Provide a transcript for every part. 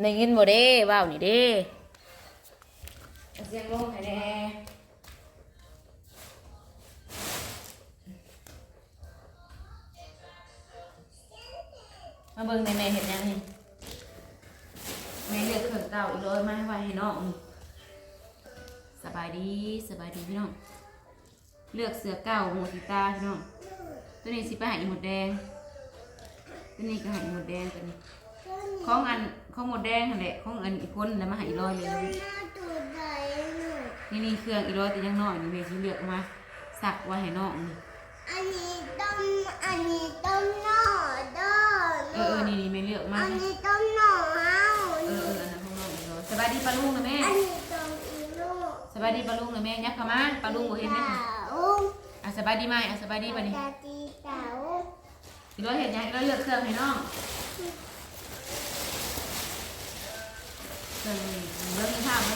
ในยินบ่เด้ว้าวนี่เด้เอาเสียงลงให้แน่มาเบิ่งในแม่เห็นยังนี่แม่เลือกเครื่องเก่าอีกเลยมาให้ไว้ให้น้องสบายดีสบายดีพี่น้องเลือกเสือเก่าหมดติตาพี่น้องตัวนี้สิไปหาอีหมดแดงตัวนี้ก็หาอีหมดแดงตัวนี้ของอัน ของหมดแดงนั่นแหละของอันอีกคนแล้วมาใหาอีร้อยเลยนี่นี่เครื่องอีร้อยแต่ยังน้อยนี่เมย์สิเลือกมาสักไว้ให้น้องนี่อันนี้ต้มอันนี้ต้มหน่อเด้อเออเออนี่นี่เมย์เลือกมาอันให้นี้ต้มหน่อเฮาเออเอออันนั้นของน้องอีร้อยสบายดีปลาลุงนะแม่อันนี้ต้มอีลูกสบายดีปลาลุงนะแม่ยักเข้ามาปลาลุงบ่เห็นไหมเต๋าอะสบายดีไหมอะสบายดีป่ะนี่ตาตีเต๋าอีร้อยเห็นยังอีร้อยเลือกเครื่องให้น้องเเลือกมีภาพไหม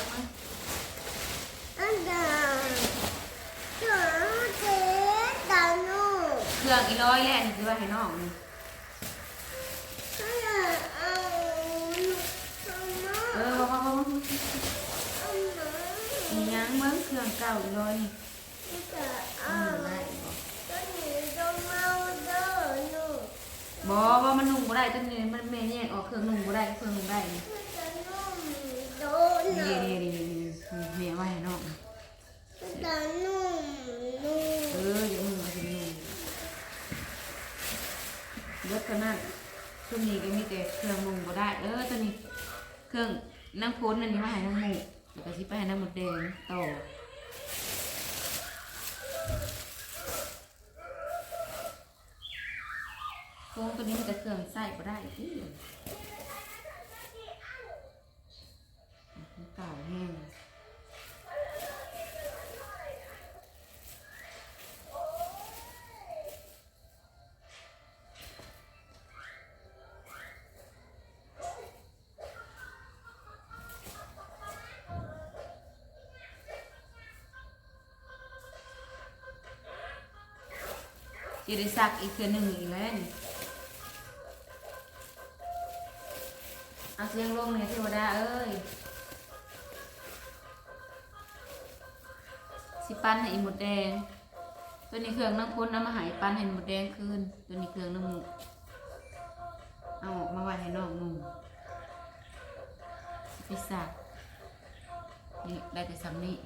อันเดาเต๋าเจ๊เต๋าหนูเครื่องอีร้อยแหละนี่คือว่าให้น้องนี่อันเดาเอาเออว่าว่าว่ามียังเบิ้งเครื่องเก่าอีร้อยนี่เต๋าอืเอามได้บ่ต้นนี้มเมาเด้อหนูบอว่ามันนุ่งบ่ได้จังนี้มันแม่แยกออกเครื่องนุ่งบ่ได้เครื่องนุ่งได้นี่ นนี่หน่อยนี่นี่นี่แม่ไว้ให้น้องมันจะนุ่มนุ่มเออเดี๋ยวมึงเอาไปนุ่งเบิดกันนั่นช่วงนี้ก็มีแต่เครื่องนุ่งบ่ได้ เออตัวนี้ เครื่องน้ำพ้นอันนี้มาให้น้ำหมูเดี๋ยวก็สิไปให้น้ำหมดแดงต่อโค้งตัวนี้มันจะเครื่องใส่บ่ได้ที่ เก่าแห้งจิริศักอีกเทือหนึ่งอีกแล้วนี่เอาเสียงลงในเทวดาเอ้ย ปั้นให้อีหมดแดง ตัวนี้เครื่องน้ำพ้นเอามาหายปั้นให้หมดแดงคืนตัวนี้เครื่องน้ำหมูกเอาออกมาไว้ให้น้องนุ่งพิซซ่านี่ได้แต่สำนี้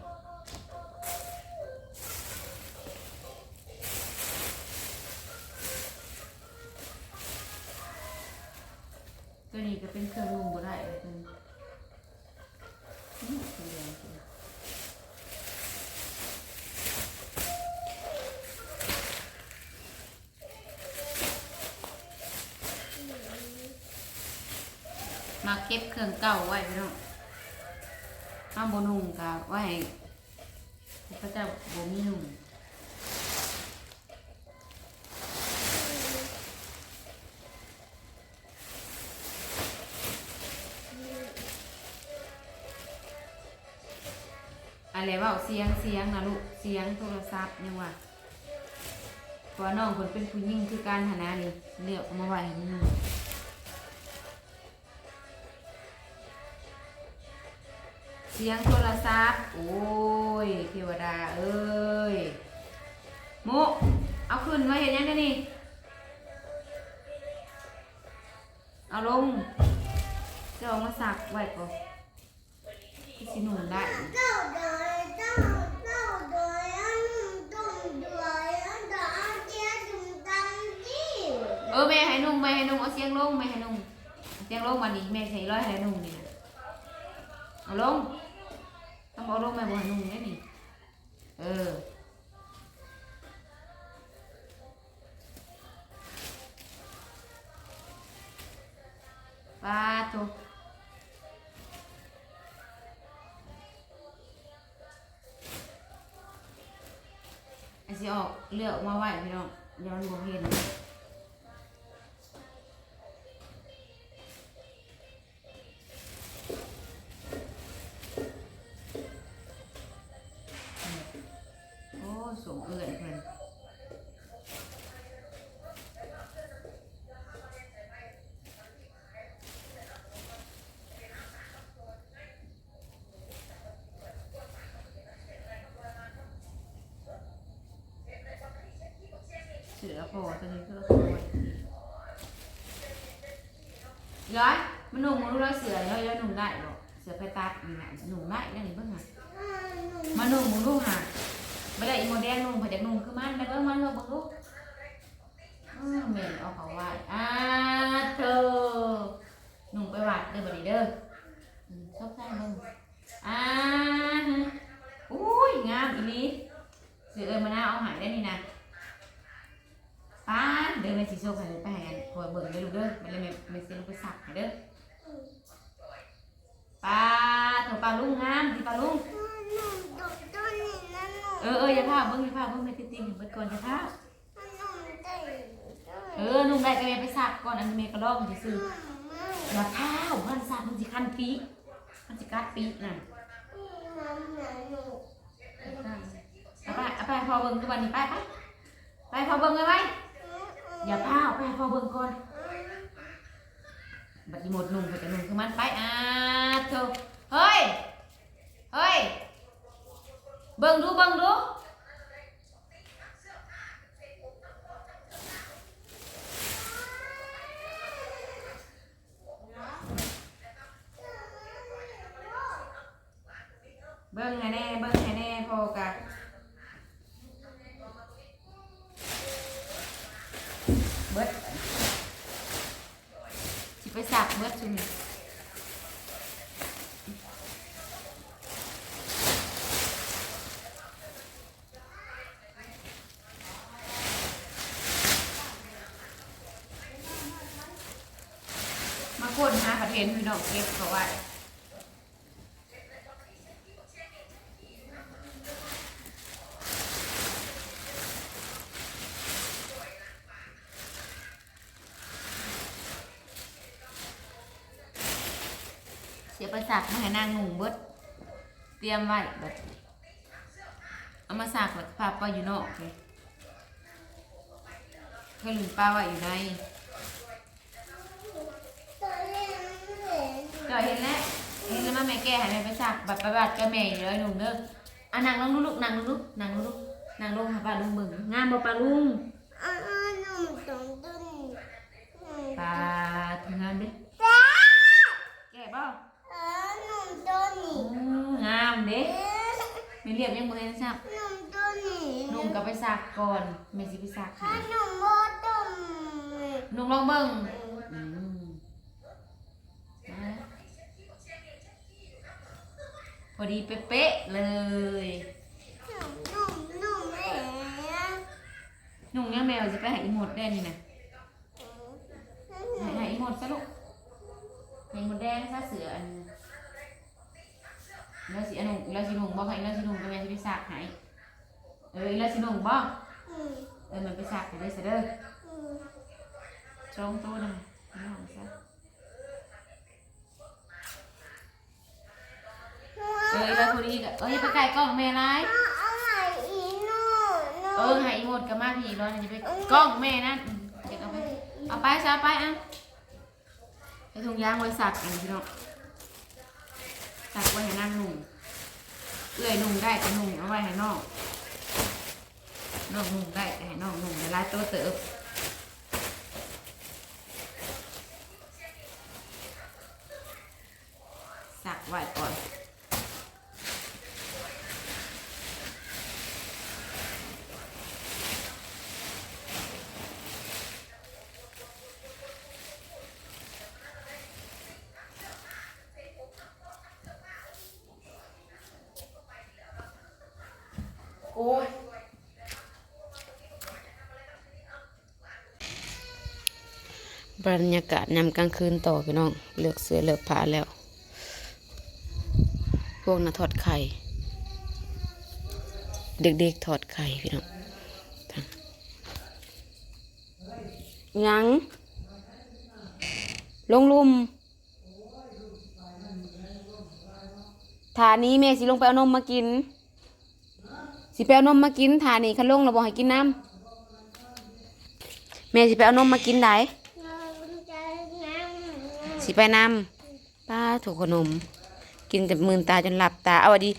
ตัวนี้ก็เป็นเครื่องนุ่งบ่ได้เลยเป็นอื้อเครื่องแดงจริง มาเก็บเครื่องเก่าไว้พี่น้องห้ามบนุ่งกับไว้พระเจ้าบ่มีนุ่งอะไรว่าเสียงเสียงนะลูกเสียงโทรศัพท์ยังว่าเพราะว่าน้องคนเป็นผู้หญิงคือการหานานี่เลือกมาไว้ให้หนู สียงโทรศัพท์ โอ้ยเทวดาเอ้ยโมเอาขึ้นมาเห็นยังไงนี่ เอาลงจะเอามาสักไว้ก่อนที่สิหนุนได้เจ้าเดยเจ้าเจ้าเดยอันตุ้มเดยอันดาเจียจุ่มตังจี้เออแม่ให้นุ่งแม่ให้นุ่งเอาเสียงลงแม่ให้นุ่งเสียงลงมานี่แม่ใส่ร้อยให้นุ่งนี่เอาลง ต้องเอาลงแม่บอกให้นุ่งนี่นี่ เออปาทุไอ้สิออกเลือกออกมาไหวพี่น้องย้อนบ่เห็น สือพอตัวนี้ก็เอาไว้อยมันหนุ่มมันรู้ร้อยเสือร้อยร้อยหนุ่มได้หรอกเสือไปตัดนี่แหละหนุ่มได้นั่นนี่เพิ่งหามาหนุ่มมึงลูกหาไม่ได้อีโมเดลนุ่มพอจากนุ่มคือมันได้เบิ่งมันลูกเบิ่งลูกเมนเอาเขาไว้อ่าเธอหนุ่มไปวัดเด้อบัดนี้เด้อ เบิ่งเด้อลูกเด้อมันเลยไม่ไม่เสียลูกไปสักให้เด้อป้าเถอะป้าลุงงามที่ป้าลุงเออเอออย่าพาเบิ้งอย่าพาเบิ้งไปติดติงเบิดก่อนอย่าพาเออนุ่มได้ก็แม่ไปสักก่อนอันนี้แม่ก็ลองสิซื้ออย่าพามันสักมันสิคันปีมันสิกัดปีน่ะเอาไปเอาไปพอเบิ้งทุกวันนี้ไปไปไปพอเบิ้งเลยไว้ อย่าพาเอาไปพอเบิ่งก่อนบัดนี้หมดนุ่มไปจะนุ่มคือมันไปอ่าเถอะเฮ้ย เฮ้ย เบิ่งดูเบิ้งดู เบิ้งให้แน่เบิ้งให้แน่พอกะ เบิดสิไปสักเบิดซุมมาคนหาประเทศพี่น้องเก็บเขาไว้ สียประสักมาให้นางหนุ่งเบิดเตรียมไว้แบบเอามาสักแบบพาปลาอยู่นอกเลยเคยลืมปลาไว้อยู่ในก็เห็นแล้วเห็นแล้วมาแม่แก้ให้แม่ไปสักแบบประบัดกับแม่อยู่เลยหนุ่มเด้ออะนางลงลูกนางลงลูกนางลงลูกนางลงหาปลาลุงเบิ่งงามบ่ปลาลุงปลาถึงงามเด้แก่บ่ อืมงามเด้ไม่เรียบยังบ่เห็นซักนุ่งก็ไปซักก่อนแม่สิไปซักให้นุ่งลองเบิ่งอืมนะพอดีเป๊ะๆเลยนุ่งยังแมวสิไปหาอีหมดได้นี่นะให้หาอีหมดซะลูกให้หมดแดงซะเสืออัน แล้วสิอันนุ่งแล้วสินุ่งบ่ให้แล้วสินุ่งก็แม่สิไปซักให้เออแล้วสินุ่งบ่เออมันไปซักให้ได้ซะเด้อจองตัวหน่อยไม่เอาซะเออแล้วคนนี้ก็เอ้ยไปไก่กล้องแม่ร้ายเออใหายหมดกับมาพี่ร้อยนี่ไปกล้องแม่นั่นอืมเก็บเอาไปเอาไปซะเอาไปอะไปถุงยางไว้สักอันพี่น้อง สักไว้ให้นั่งหนุ่งเอื้อยหนุ่งได้ก็หนุ่งเอาไว้ให้น้องน้องหนุ่งได้แต่ให้น้องหนุ่งในร้ายตัวเติบสักไว้ก่อน โอ้บรรยากาศยามกลางคืนต่อพี่น้องเลือกเสื้อเลือกผ้าแล้ว พวกน่ะทอดไข่ เด็กๆทอดไข่พี่น้องยังลงลุมฐานนี้แม่สิลงไปเอานมมากิน สิไปเอานมมากินฐานนี้คันลงเราบอกให้กินน้ำแม่สิไปเอานมมากินได้สิไปนำป้าถูกขนม กินกับมืนตาจนหลับตาเอาดี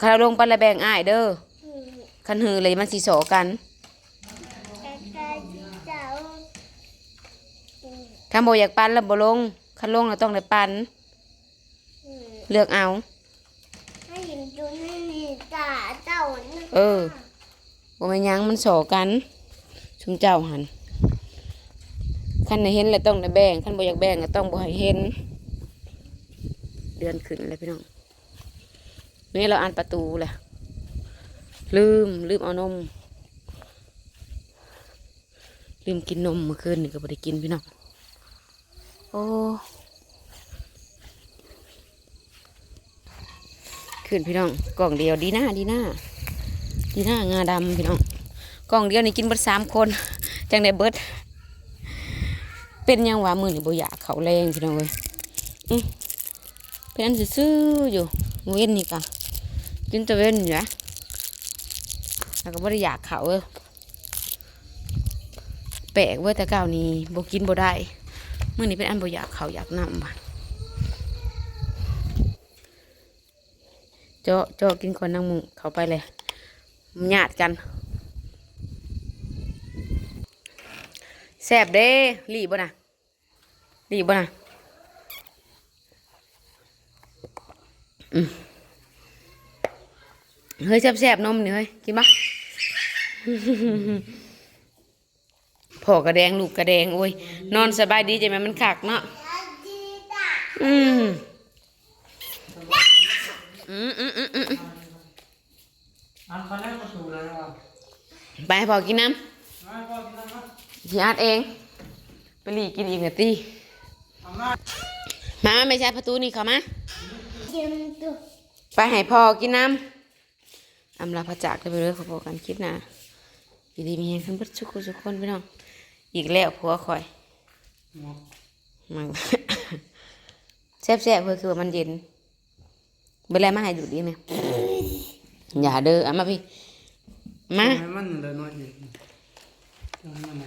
คาราลงไปละแบ่งอ้ายเด้อคันหือเลยมันสิโสกันข้าคันบ่อยากปันแล้วบลงคันลงแล้วต้องได้ปันเลือกเอา ให้เห็นตัวนี่นี่ตา เจ้านะเออบ่แม่นหยังมันโสกันชุมเจ้าหันคันได้เห็นแล้วต้องได้แบ่งคันบ่อยากแบ่งก็ต้องบ่ให้เห็น เดือนขึ้นเลยพี่น้องนี่เราอ่านประตูแหละลืมลืมเอานม ลืมกินนมเมื่อคืนนี่ก็บ่ได้กินพี่น้องโอ้ ขึ้นพี่น้องกล่องเดียวดีหน้าดีหน้าดีหน้างาดำพี่น้องกล่องเดียวนี่กินเบิดสามคนจังได้เบิดเป็นยังวะมือนี่บ่อยากเขาแรงพี่น้องเว้ยเป็นอันซื่ออยู่เว้นนี่กะกินแตะเว้นอยู่นะแล้วก็บ่ได้อยากเขาเอ้ยแปลกเว้ยแต่เก่านี้บ่กินบ่ได้เมื่อนี้เป็นอันบ่อยากเขาอยากนำบ่ะ เจาะเจาะกินก่อนนางมุงเขาไปเลยญาติกันแซ่บเด้หลีบ่นะหลีบ่น่ะเฮ้ยแซ่บๆนมนี่เฮ้ยกินบ่พ่อกระแดงลูกกระแดงโอ้ยนอนสบายดีใจไหมมันขักเนาะอืม อืมอืมอืมอืมอันเขาแรกประตูเลยว่ะไปให้พ่อกินน้มาพ่อกินน้ำมาำพี่อาร์ตเอง ไปหลีกินอีกนาทีทำหน้ามาไม่ใช่ประตูนี่เขามาไปให้พ่อกินน้ำอำลาพระจากได้ไปเลยขอพอกันคลิปหนะอยู่ดีมีเห็นขึ้นเบัดทุกคนทุกคนพี่น้อง อีกแล้วผัวคอย หมอกมัน แซ่บๆเพื่อคือว่ามันเย็น เวลามาให้ดูดีเนี่ยอย่าเด้อเอามาพี่ มาให้มันเลยน้อยอีกทำยังไง